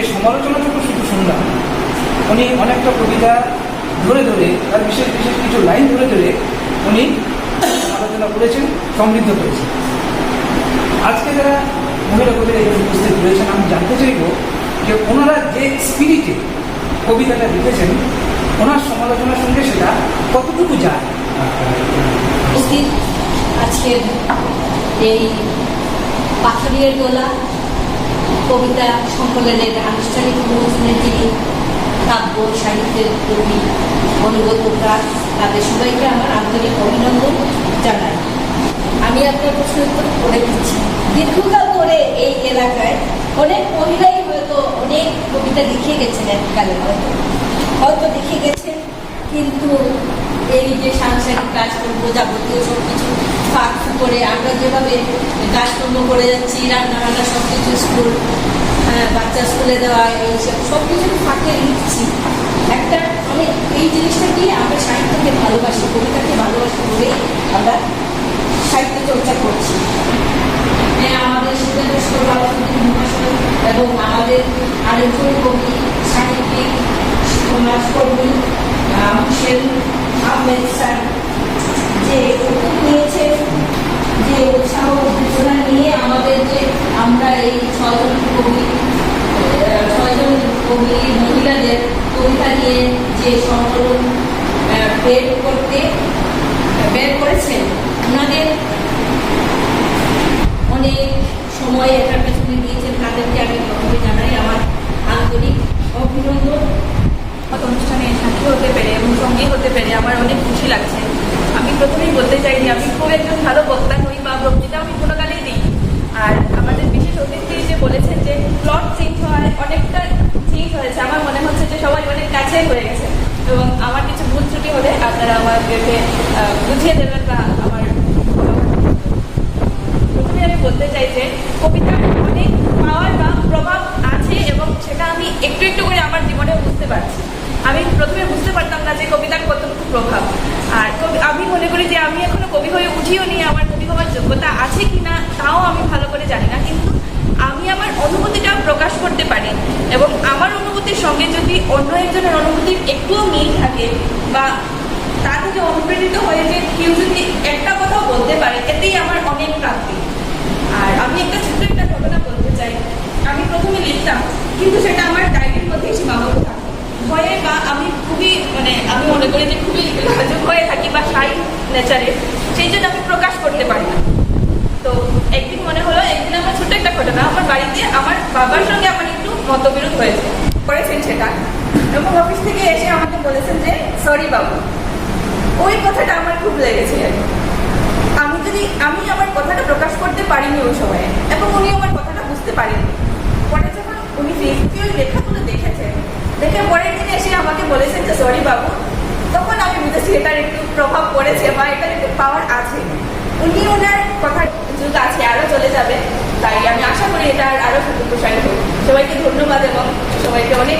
এই সমালোচনাটুকু শুধু শুনলাম। উনি অনেকটা কবিতা ধরে ধরে, তার বিশেষ বিশেষ কিছু লাইন ধরে ধরে উনি আলোচনা করেছেন, সমৃদ্ধ করেছেন। আজকে যারা মহিলা কবিরা এখানে উপস্থিত রয়েছেন, আমি জানতে চাইব যে ওনারা যে স্পিরিটে কবিতাটা লিখেছেন, ওনার সমালোচনার সঙ্গে সেটা কতটুকু যায়? আজকের এই পাথরিয়া দোলা কবিতা সম্মেলনের আনুষ্ঠানিক উন্মোচনের যিনি কাব্য, সাহিত্যের কবি, অনুগত প্রাস তাদের সবাইকে আমার আন্তরিক অভিনন্দন জানাই। আমি আপনার প্রশ্ন উত্তর করে দিচ্ছি। দীর্ঘকাল ধরে এই এলাকায় অনেক মহিলাই হয়তো অনেক কবিতা লিখে গেছেন এককালে হয়তো। হয়তো লিখে গেছেন, কিন্তু এই যে সাংসারিক কাজকর্ম যাবতীয় সব কিছু ফাঁক করে আমরা যেভাবে কাজকর্ম করে যাচ্ছি রান্নাবান্না সব কিছু স্কুল হ্যাঁ, বাচ্চা স্কুলে দেওয়া এইসব সব কিছু ফাঁকে লিখছি। একটা আমি এই জিনিসটা কি আমরা সাহিত্যকে ভালোবাসি কবিতাকে ভালোবাসি বলেই আমরা সাহিত্য চর্চা করছি। হ্যাঁ, আমাদের সিদ্ধান্ত এবং আমাদের আরেকজন কবি সাহিত্যিক সমাজকর্মী হোসেন আহমেদ স্যার। ছয়জন কবি ছয়জন কবি মহিলাদের কবিতা নিয়ে যে সংকলন বের করতে বের করেছেন ওনাদের অনেক সময় এটার পেছনে দিয়েছেন তাদেরকে আমি প্রথমে জানাই আমার আন্তরিক অভিনন্দন অনুষ্ঠানে সাক্ষী হতে পেরে এবং সঙ্গী হতে পেরে আমার অনেক খুশি লাগছে আমি প্রথমেই বলতে চাই যে আমি খুব একজন ভালো বক্তা নই বা বক্তৃতা আমি কোনো কালেই দিই আর আমাদের বিশেষ অতিথি যে বলেছেন যে প্লট চেঞ্জ হওয়ার অনেকটা চেঞ্জ হয়েছে আমার মনে হচ্ছে যে সবাই অনেক কাছে হয়ে গেছে এবং আমার কিছু ভুল ত্রুটি হলে আপনারা আমাদেরকে আহ, বুঝিয়ে দেবেন বা আমার প্রথমে আমি বলতে চাই যে কবিতার অনেক পাওয়ার বা প্রভাব আছে এবং সেটা আমি একটু একটু করে আমার জীবনে বুঝতে পারছি। আমি প্রথমে বুঝতে পারতাম না যে কবিতার কতটুকু প্রভাব। আর আমি মনে করি যে আমি এখনও কবি হয়ে উঠিও নি, আমার কবি হওয়ার যোগ্যতা আছে কি না তাও আমি ভালো করে জানি না। কিন্তু আমি আমার অনুভূতিটা প্রকাশ করতে পারি এবং আমার অনুভূতির সঙ্গে যদি অন্য একজনের অনুভূতির একটুও মিল থাকে বা থেকে অনুপ্রেরিত হয়ে যে কেউ যদি একটা কথাও বলতে পারে, এতেই আমার অনেক প্রাপ্তি আর আমি একটা ছোট্ট একটা ঘটনা বলতে চাই। আমি প্রথমে লিখতাম, কিন্তু সেটা আমার ডায়েরির মধ্যে সীমাবদ্ধ থাকতো ভয়ে বা আমি খুবই মানে আমি মনে করি যে খুবই লাজুক হয়ে থাকি বা সাই নেচারে সেই জন্য আমি প্রকাশ করতে পারি না। তো একদিন মনে হলো, একদিন আমার ছোট্ট একটা ঘটনা, আমার বাড়িতে আমার বাবার সঙ্গে আমার একটু মতবিরোধ হয়েছে। করেছেন সেটা। এবং অফিস থেকে এসে আমাকে বলেছেন যে সরি বাবু ওই কথাটা আমার খুব লেগেছে। আমি যদি, আমি আমার কথাটা প্রকাশ করতে পারিনি ওই সময়ে, এবং উনি আমার কথাটা বুঝতে পারেননি। পরে যখন উনি ফেসবুকে ওই লেখাগুলো দেখেছেন, দেখে পরের দিন এসে আমাকে বলেছেন যে, সরি বাবু, তখন আমি বুঝেছি এটার একটু প্রভাব পড়েছে বা এটার একটু পাওয়ার আছে। উনি ওনার কথার যুগ আছে আরও চলে যাবে। তাই আমি আশা করি এটা আর আরও প্রসারিত সবাইকে ধন্যবাদ এবং সবাইকে অনেক